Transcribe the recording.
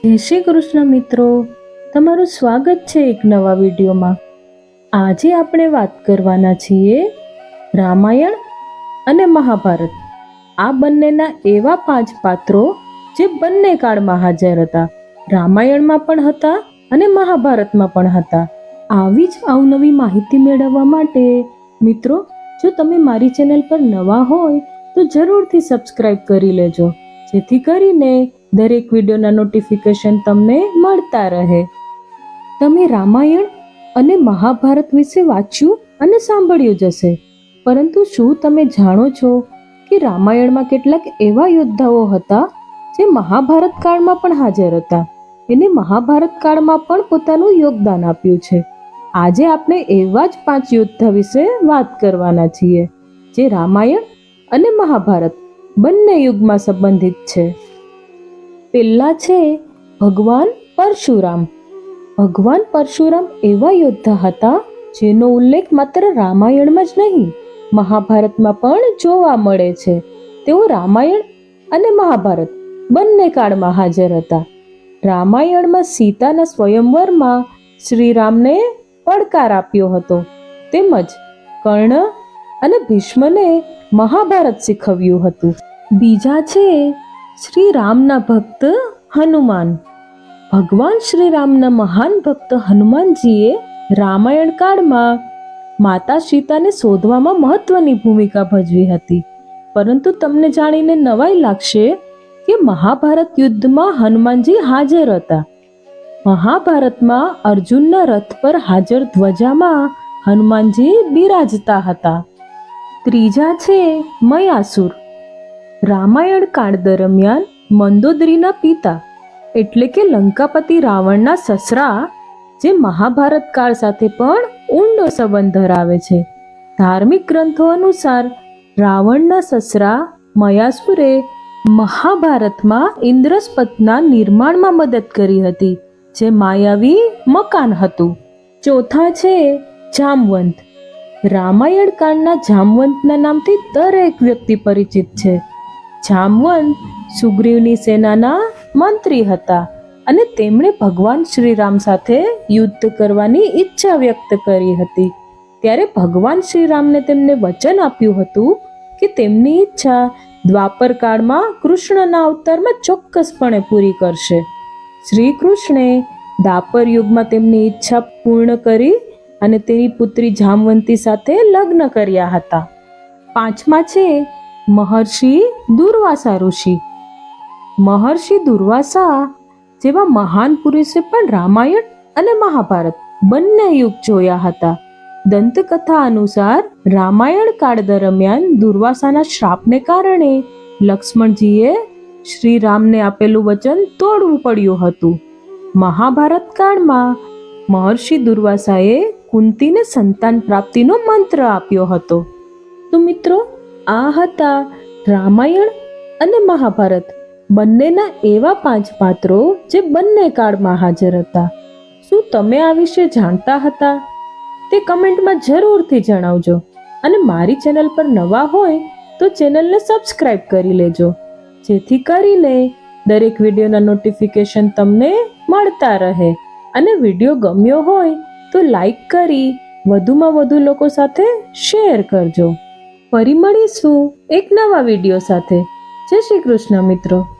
જય શ્રી કૃષ્ણ મિત્રો. તમારું સ્વાગત છે એક નવા વિડીયોમાં. આજે આપણે વાત કરવાના છીએ રામાયણ અને મહાભારત. આ બંનેના એવા પાંચ પાત્રો જે બંને કાળમાં હાજર હતા. રામાયણમાં પણ હતા અને મહાભારતમાં પણ હતા. આવી જ અવનવી માહિતી મેળવવા માટે મિત્રો, જો તમે મારી ચેનલ પર નવા હોય તો જરૂરથી સબસ્ક્રાઈબ કરી લેજો. જેથી કરીને દરેક વિડીયોના નોટિફિકેશન તમને મળતા રહે. તમે રામાયણ અને મહાભારત વિશે વાંચ્યું અને સાંભળ્યું જ હશે. પરંતુ શું તમે જાણો છો કે રામાયણમાં કેટલાક એવા યોદ્ધાઓ હતા જે મહાભારત કાળમાં પણ હાજર હતા? એને મહાભારત કાળમાં પણ પોતાનું યોગદાન આપ્યું છે. આજે આપણે એવા જ પાંચ યોદ્ધા વિશે વાત કરવાના છીએ, જે રામાયણ અને મહાભારત બંને યુગમાં સંબંધિત છે. પહેલા છે ભગવાન પરશુરામ. ભગવાન પરશુરામ એવા યોદ્ધા હતા જેનો ઉલ્લેખ માત્ર રામાયણમાં જ નહીં, મહાભારતમાં પણ જોવા મળે છે. તેઓ રામાયણ અને મહાભારત બંને કાળમાં હાજર હતા. રામાયણમાં સીતાના સ્વયંવરમાં શ્રીરામને પડકાર આપ્યો હતો. તેમજ કર્ણ અને ભીષ્મને મહાભારત શીખવ્યું હતું. બીજા છે શ્રી રામના ભક્ત હનુમાન. ભગવાન શ્રી રામના મહાન ભક્ત હનુમાનજીએ રામાયણ કાળમાં માતા સીતાને શોધવામાં મહત્વની ભૂમિકા ભજવી હતી. પરંતુ તમને જાણીને નવાઈ લાગશે કે મહાભારત યુદ્ધમાં હનુમાનજી હાજર હતા. મહાભારતમાં અર્જુનના રથ પર હાજર ધ્વજામાં હનુમાનજી બિરાજતા હતા. ત્રીજા છે મયાસુર. રામાયણ કાળ દરમિયાન મંદોદરીના પિતા એટલે કે લંકાપતિ રાવણના સસરા, જે મહાભારત કાળ સાથે પણ ઊંડો સંબંધ ધરાવે છે. ધાર્મિક ગ્રંથો અનુસાર રાવણના સસરા મયાસુરે મહાભારતમાં ઇન્દ્રસ્પતના નિર્માણમાં મદદ કરી હતી, જે માયાવી મકાન હતું. ચોથા છે જામવંત. રામાયણ કાળના જામવંતના નામથી દરેક વ્યક્તિ પરિચિત છે. જામવંત સુગ્રીવની સેનાના મંત્રી હતા અને તેમણે ભગવાન શ્રીરામ સાથે યુદ્ધ કરવાની ઈચ્છા વ્યક્ત કરી હતી. ત્યારે ભગવાન શ્રીરામને તેમને વચન આપ્યું હતું કે તેમની ઈચ્છા દ્વાપર કાળમાં કૃષ્ણના અવતારમાં ચોક્કસપણે પૂરી કરશે. શ્રી કૃષ્ણે દાપર યુગમાં તેમની ઈચ્છા પૂર્ણ કરી અને તેની પુત્રી જામવંતી સાથે લગ્ન કર્યા હતા. પાંચમા છે મહર્ષિ દુર્વાસા ઋષિ. મહર્ષિ દુર્વાસા જેવા મહાન પુરુષે પણ રામાયણ અને મહાભારત બંને યુગ જોયા હતા. દંતકથા અનુસાર રામાયણ કાળ દરમિયાન દુર્વાસાના શ્રાપને કારણે લક્ષ્મણજીએ શ્રી રામને આપેલું વચન તોડવું પડ્યું હતું. મહાભારત કાળમાં મહર્ષિ દુર્વાસાએ કુંતીને સંતાન પ્રાપ્તિનો મંત્ર આપ્યો હતો. તો મિત્રો આ હતા રામાયણ અને મહાભારત. બંનેના એવા પાંચ પાત્રો જે બંને કાળમાં હાજર હતા. શું તમે આ વિશે જાણતા હતા? તે કમેન્ટમાં જરૂરથી જણાવજો. અને મારી ચેનલ પર નવા હોય તો ચેનલને સબસ્ક્રાઇબ કરી લેજો. જેથી કરીને દરેક વિડીયોના નોટિફિકેશન તમને મળતા રહે. અને વીડિયો ગમ્યો હોય તો લાઈક કરી વધુમાં વધુ લોકો સાથે શેર કરજો. ફરી મળીશું એક નવા વીડિયો સાથે. જય શ્રી કૃષ્ણ મિત્રો.